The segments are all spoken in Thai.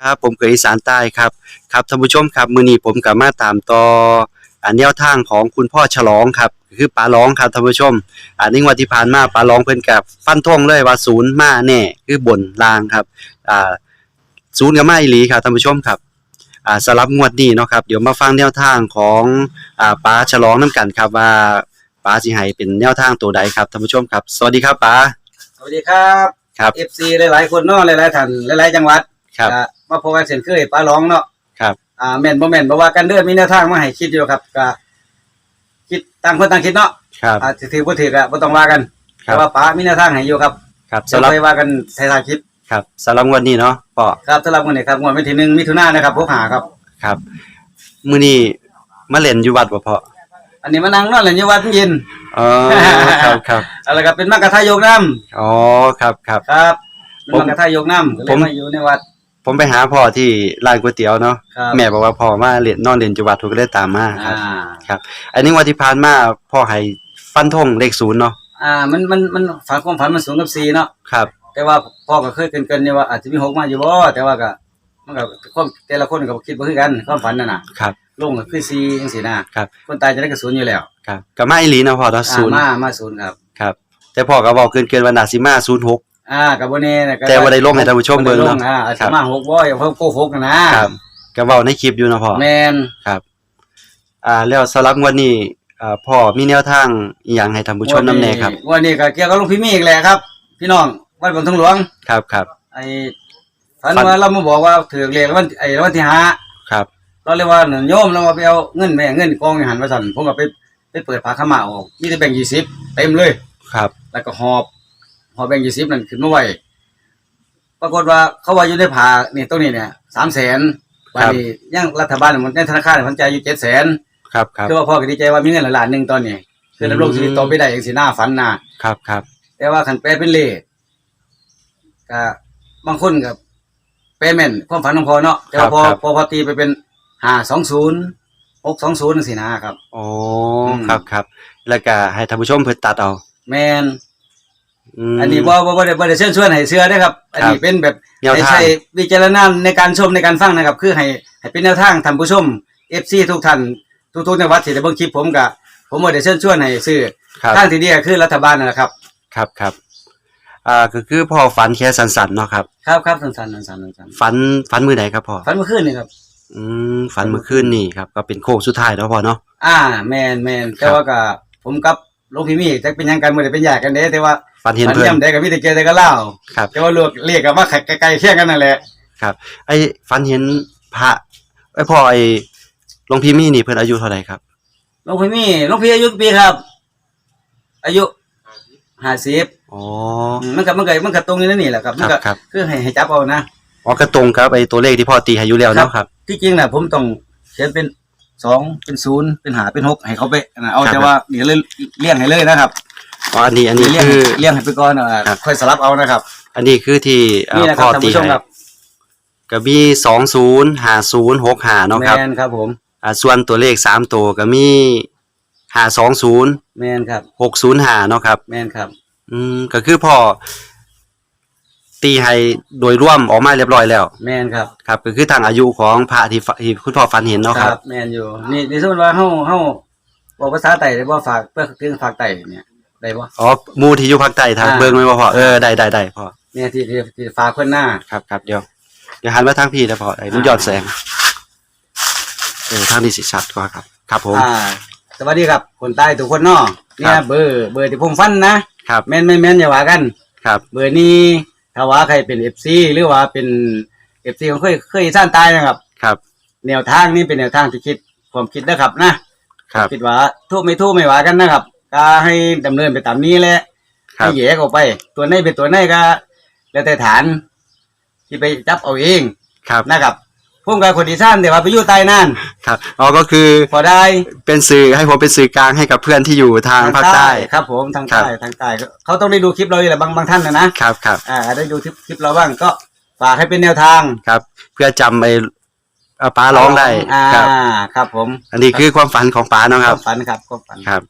ครับผมเกยอีสานใต้ครับครับท่านผู้ชมครับมื้อนี้ผมก็มาตามต่ออ่าแนวทางของคุณพ่อฉลองครับคือปลาร้องครับท่านผู้ชมอ่าในงวันที่ผ่านมาปลาร้องเพิ่นกับฟันธงเลยว่าศูนย์มาแน่คือบนลางครับอ่าศูนย์ก็มาอีหลีครับท่านผู้ชมครับอ่าสำหรับงวดนี้เนาะครับเดี๋ยวมาฟังแนวทางของอ่าปลาฉลองนํกันครับว่าปลาสิให้เป็นแนวทางตัวใดครับท่านผู้ชมครับ สวัสดีครับปลาสวัสดีครับครับ FC หลายๆคนเนาะหลายๆท่านหลายๆจังหวัดครับก็ มาพบกันเช่นเคยป้าร้องเนาะครับ อ่าแม่นบ่แม่นบ่ว่ากันเด้อมีแนวทางมาให้คิดอยู่ครับก็คิดต่างคนต่างคิดเนาะครับ อ่าสิถือบ่ถือก็บ่ต้องว่ากันครัแต่บว่าป้ามีแนวทางให้อยู่ครับครับจะสำหรับไปว่ากันใส่ทางคลิปครับสำหรับงวดนี้เนาะปอครับสำหรับวันนี้ครับงวดวันที่หนึ่งมิถุนายนนะครับพวกหาครับ ครับมื้อนี้มาเล่นอยู่วัดบ่พ่ออันนี้มานั่งนอนเล่นอยู่วัดเย็นอ๋อครับครับอะไรก็เป็นมักกะทายกน้ำอ๋อครับครับ ครับเป็นผมมักกะทายกน้ำก็เลผยมมาอยู่ในวัด ผมไปหาพ่อที่ร้านก๋วยเตี๋ยวเนาะครับแม่บอกว่าพ่อมาเล่นนอนเล่นอยู่วัดผมก็เลยตามมาคอ่ารับอันนี้วันที่ผ่านมาพ่อให้ฟันธงเลขศูนย์เนาะอ่า มันมันมันฝันความฝันมันสูงกับ4เนาะครับ แต่ว่าพ่อก็เคยเกินๆเนี่ยว่าอาจจะมีหกมาอยู่บ่แต่ว่าก็มันก็ความแต่ละคนก็คิดบ่คือกันความฝันนั่นน่ะครับ ลงก็คือ4จังซี่นะครับ คนตายจะได้กระสุนอยู่แล้วครับก็มาอีหลีเนาะพ่อเนาะอ่าศูนย์มามาศูนย์ครับ ครับ แต่พ่อก็บอกเกินๆว่าน่าสิมา06 อ่าก็บ่แน่นะก็แต่ว่าได้ลงให้ท่านผู้ชมเบิ่งเนาะบ่ได้ลอ่าอาจครัจะบ มาหกบ่อย่าเพิ่มโกหกนะนะครับก็เว้าในคลิปอยู่เนาะพ่อแม่นครับอ่าแล้วสำหรับงวดนี้อ่าพ่อมีแนวทางอีหยังให้ท่านผู้ชมนำแน่ครับ วันนี้ก็เกี่ยวกับหลวงพี่มีอีกแหละครับ พี่น้องวัดบนทางหลวง ครับครับ ไอ้ฝันฝัน ว่าเรามาบอกว่าถือเลขวันไอ้วันที่ห้าครับ เราเรียกว่าโยมเรามาไปเอาเงินแม่เงินกองอยู่หันมาสั่นผมก็ไปไปเปิดผ้าขาวมาออกมีแต่แบ่งยี่สิบเต็มเลย ครับ แล้วก็หอบห อบแบ่งยี่สิบนั่นขึ้นมาไว้ปรากฏว่าเขาว่าอยู่ในผ้านี่ตรงนี้เนี่ยสามแสนวันนี้ยังรัฐบาลมันในธนาคารมันจ่ายอยู่เจ็ดแสนครับครับคือว่าพ่อก็ดีใจว่ามีเงินหลายล้านหนึ่งตอนนี้คือดำรงชีวิตต่อไปได้อย่างสีหน้าฝันนะครับครับแต่ว่าขันแปลเป็นเลขก็บางคนกับแปลแม่นความฝันของพ่อเนาะแต่ว่าพอครับพอพอตีไปเป็นห้าสองศูนย์หกสองศูนย์สินะครับโอ้อืมครับครับ แล้วก็ให้ท่านผู้ชมเพิ่นตัดเอา แมนม อันนี้บ่บ่บ่ได้บ่ได้เชิญชวนให้เชื่อเด้อครับ อันนี้เป็นแบบแนวทางให้ใช้วิจารณญาณในการชมในการฟังนะครับ คือให้ให้เป็นแนวทางท่านผู้ชม FC ทุกท่านทุกๆในวัดที่ได้เบิ่งคลิปผมก็ผมบ่ได้เชิญชวนให้ซื้อครับ ทางที่ดีก็คือรัฐบาลนั่นแหละครับ ครับครับอ่าก็คือพ่อฝันแค่สั้นๆเนาะครับ ครับครับสั้นๆสั้นๆสั้นฝันฝันมื้อใดครับพ่อๆฝันเมื่อคืนนี่ครับ อืมฝันเมื่อคืนนี่ครับก็เป็นโค้งสุดท้ายเนาะพ่อเนาะ อ่าแม่นแม่นแต่ว่าก็ผมกับหลวงพี่มีจักเป็นหยังกันบ่ได้เป็นญาติกันเด้แต่ว่า ฝันเห็นฝันเพิ่น ย่ำได้ก็มีแต่เกี่ยวแต่ก็เล่าครับ แต่ว่าลวกเรียกกันว่าไกลๆเคียงกันนั่นแหละครับ ไอ้ฝันเห็นพระไอ้พ่อไอ้หลวงพี่มี่นี่เพิ่นอายุเท่าไหร่ครับหลวงพี่มีหลวงพี่อายุกี่ปีครับ อายุ50อ๋ออืมมันก็มันก็มันก็ตรงนี้นั่นนี่แหละครับคมันรับก็ครับ คือให้ให้จับเอานะ อ๋อก็ตรงครับไอ้ตัวเลขที่พ่อตีให้อยู่แล้วเนาะครับ ที่จริงน่ะผมต้องเขียนเป็นสองเป็นศูนย์เป็นหาเป็นหกให้เขาไปนะเอาครับ แต่ว่าเดี๋ยวเลยเลี่ยงให้เลยนะครับ อ๋ออันนี้อันนี้เลี่ยงคือ เลี่ยงให้ไปก่อนอะครับ ค่อยสลับเอานะครับอันนี้คือที่เอ่นี่อนะคพ่รัอบท่านตีผู้ชมให้ครับก็มีสองศูนย์ห้าศูนย์หกห้าเนาะครับแมนครับผมอ่าส่วนตัวเลขสามตัวก็มีห้าสองศูนย์แมนครับหกศูนย์ห้าเนาะครับ แมนครับอืมก็คือพ่อตีให้โดยร่วมออกมาเรียบร้อยแล้ว แมนครับครับก็คือทางอายุของพระที่ฝที่คุณพ่อฝันเห็นเนาะครับแมนอยู่นี่นี่สมมติว่าเฮาเฮาบอกภาษาไต้ได้บ่ฝากเพื่อถึงฝากไต้เนี่ย ได้บ่ อ๋อหมูที่อยู่ภาคใต้ทางอ่า เบิ่งไหมว่าพ่อเออได้ได้ได้พ่อเนี่ยที่ที่ที่ฝากเพิ่นหน้า ครับครับเดี๋ยวเดี๋ยวหันมาทางพี่นะพ่อไอ้มันอ่าย้อนแสงเออทางนี้สิชัดกว่าครับ ครับผม อ่า สวัสดีครับ คนใต้ทุกคนเนาะเนี่ยเบอร์เบอร์ที่ผมฟันนะครับแม่นแม่นแม่นอย่าว่ากัน ครับ เบอร์นี้ถ้าว่าใครเป็น FC หรือว่าเป็น FC ของเคยเคยสร้างตายนะครับ ครับแนวทางนี้เป็นแนวทางที่คิดความคิดนะครับนะครับ คิดว่าทุกไม่ทุกไม่ว่ากันนะครับ ก็ให้ดำเนินไปตามนี้แหละครัให้บแยกออกไป ตัวไหนเป็นตัวไหนก็ แล้วแต่ฐาน ที่ไปจับเอาเองครับนะครับพุ่มกับคนที่สร้างแต่ว่าไปอยู่ใต้นั่นครับอ๋อก็คือพอได้เป็นสื่อให้ผมเป็นสื่อกลางให้กับเพื่อนที่อยู่ทางภาคใต้ ครับ ผมทางครับใต้ทางใต้เขาต้องได้ดูคลิปเราอยู่แหละบางบางท่านนะนะครับครับอ่าได้ดูคลิปคลิปเราบ้างก็ฝากให้เป็นแนวทางครับ เพื่อจำไอ้เอ่อป้าร้องได้อ่าครับ ครับผมอันนี้คือความฝันของป้าเนาะครับวามฝันครับความฝัน ครับ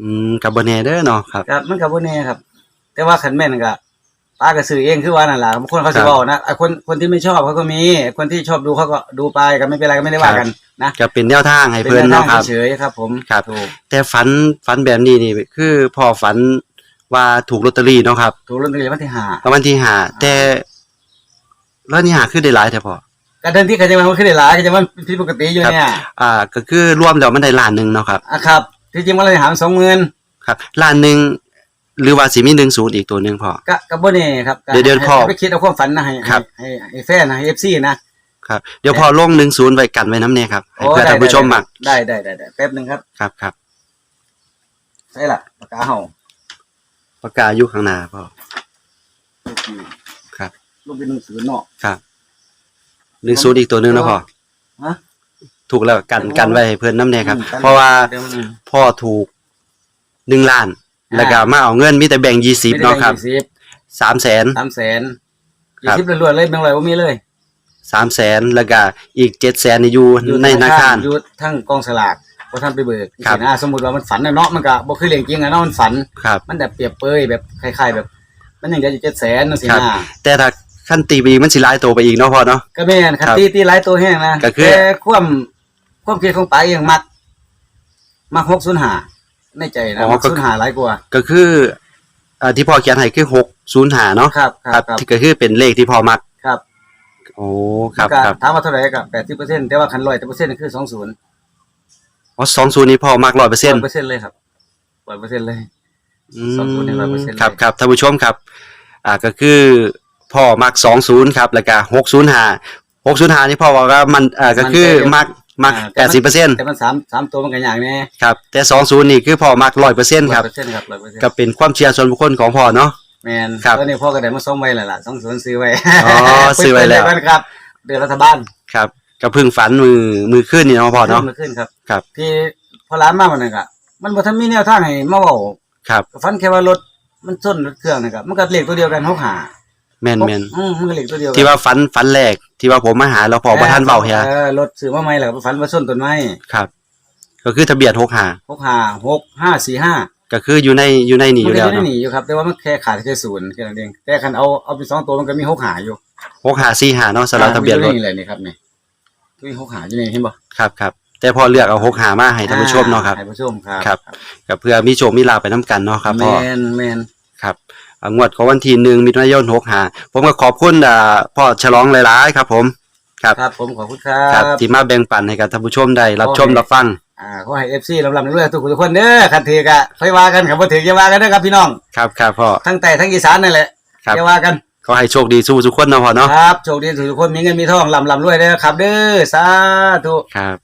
อืมกับบเนเด้อเนาะครับ ครับมันกับพวกนี้ครับ แต่ว่าขันแม่นก็ป้าก็ซื้อเองคือว่านั่นแหละบางคนเขาสิครับบอกนะไอ้คนคนที่ไม่ชอบเขาก็มีคนที่ชอบดูเขาก็ดูไปก็ไม่เป็นไรก็ไม่ได้ว่ากันนะก็เป็นแนวทางให้เป็นเพิ่นแนวเนาะทางครับ เฉยๆครับ ผมครับ ถูกแต่ฝันฝันแบบนี้นี่คือพ่อฝันว่าถูกลอตเตอรี่เนาะครับถูกลอตเตอรี่วันที่ห้ารางวัลที่ห้าแต่แล้วนี่หาคือได้หลายแต่พอ การเดินที่กันจะมันขึ้นได้หลายกันจะมันผิดปกติอยู่เนี่ยอ่าก็คือรวมแล้วมันได้ล้านหนึงเนาะครับ อะครับ ที่จริงมันเลยหามสองหมื่นครับล้านหนึงหรือว่าสิมี10อีกตัวหนึงพอ ก็ก็บ่แน่ครับก็เดี๋ยวเดี๋ยวพ่อให้ไปคิดเอาความฝันนะให้ครับ ให้ให้ให้แฟนนะให้ FC นะครับเดี๋ยวพอลง10ไว้กันไว้น้ำแน่ครับให้เพื่อท่านผู้ชมมักได้ได้ได้ได้แป๊บหนึงครับครับครับใช่ล่ะปากกาเห่าปากกาอยู่ข้างหน้าพ่อครับ ลูกเป็นหนังสือเนาะครับ10อีกตัวหนึงเนาะพ่อฮะ ถูกแล้วกันกันไว้ให้เพื่อนน้ำแน่ครับอืมกันเพราะว่าเดี๋ยวมันพ่อถูกหนึ่งล้าน แล้วก็มาเอาเงินมีแต่แบ่งยี่สิบเนาะครับไม่ได้แบ่งสามแสนสามแสนคยี่รับสิบล้วนๆเลยแบงค์ร้อยว่ามีเลยสามแสนแล้วก็อีกเจ็ดแสนนี่อยู่ในธนาคารอยู่ทั้งกองสลากพอท่านไปเบิกครับสินะสมมุติว่ามันฝันนะเนาะมันก็บ่คือเรื่องจริงอะเนาะมันฝันครับมันแบบเปรียบเปยแบบคล้ายๆแบบ มันยังจะอยู่เจ็ดแสนนั่นสิครับนะแต่ถ้าขั้นตีไปอีกมันสิหลายตัวไปอีกเนาะพ่อเนาะก็แม่นคันครับตีตีหลายตัวแห้งนะก็คือแต่ความ ความคิดของไปยังมัก มักหกศูนย์ห้าในใจนะมักศูนย์ห้าหลายกว่า ก็คืออ่าที่พ่อเขียนให้คือหกศูนย์หาเนาะครับครับครับที่ก็คือเป็นเลขที่พ่อมัก ครับโอ้ครับแล้วก็ครับถามว่าเท่าไหร่ก็แปดสิบเปอร์เซ็นต์แต่ว่าคันร้อยแต่เปอร์เซ็นต์คือสองศูนย์อ๋อสองศูนย์นี่พ่อมักร้อยเปอร์เซ็นต์ เปอร์เซ็นต์เลยครับร้อยเปอร์เซ็นต์เลยอืสองศูนย์นี่100%มเลย ครับครับท่านผู้ชมครับ อ่าก็คือพ่อมักสองศูนย์ครับแล้วก็หกศูนย์หาหกศูนย์หานี่พ่อบอกว่ามันอ่าก็คือมัก มักแปดสิบเปอร์เซ็นต์แต่มันสามสามตัวมันกันอย่างแน่ครับ แต่สองศูนย์นี่คือพ่อมักร้อยเปอร์เซ็นต์ครับเปอร์เซ็นต์ครับร้อยเปอร์เซ็นต์ก็เป็นความเชื่อส่วนบุคคลของพ่อเนาะ แมนครับตอนนี้พ่อก็ได้มาส่งไว้แล้วล่ะสองศูนย์ซื้อไว้อ๋อซื้อไว้แล้วเปิดเผยเยครับ เดือนรัฐบาลครับก็เพึ่งฝันมือมือขึ้นนี่เนาะพ่อเนาะขึ้นขึ้นครับ ครับที่พอร้านมาวันนึงอะมันบ่ทันมีแนวทางให้มาเว้าครับฟันแค่ว่ารถมันส้นรถเครื่องนะครับมันก็เลขตัวเดียวกันเฮาหา แม่นแม่นอืมมันก็เลขตัวเดียวกันที่ว่าฝันฝันแรกที่ว่าผมมาหาแล้วพ่อบ่ทันเบาเฮียเออรถซื้อมาใหม่แล้วก็ฝันว่าส้นต้นไม้ครับ ก็คือทะเบียนหกหาหกห้าหกห้าสี่ห้าก็คืออยู่ในอยู่ในนี่อมันยู่ก็แล้วยังได้เนาะหนีอยู่ครับ แต่ว่ามันแค่ขาดแค่ศูนย์แค่นั้นเองแต่คันเอาเอาไปสองตัวมันก็มีหกหาอยู่หกหาสี่หาเนาะสำหรับทะเบียนรถอ่ามีอยู่นี่เลยนี่ครับนี่มีหกหาอยู่นี่เห็นบ่ครับครับแต่พอเลือกเอาหกหามาให้ท่านผู้ชมเนาะครับ ให้ผู้ชมครับครับก็เพื่อมีโชคมีลาภไปน้กันเนาะครับแมพ่อนแมนครับอ่า งวดของวันที่หนึ่งมิถุนายนหกหาผมก็ขอบคุณอ่าพ่อฉลองหลายๆครับผมครับครับผมขอบคุณครัครับบที่มาแบ่งปันให้กับท่านผู้ชมได้รับชมโอเครับฟังอ่าขอให้ FC ลำลำเรื่อยๆทุกคนทุกคนเด้อคันถือกะค่อยว่ากันครับบ่ถืออย่าว่ากันเด้อครับพี่น้องครับครับพ่อ ทั้งใต้ทั้งอีสานนั่นแหละครับ อย่าว่ากันขอให้โชคดีสู้ทุกคนเนาะพ่อเนาะครับโชคดีทุกคนมีเงินมีทองลำลำรวยเด้อครับเด้อสาธุ ครับ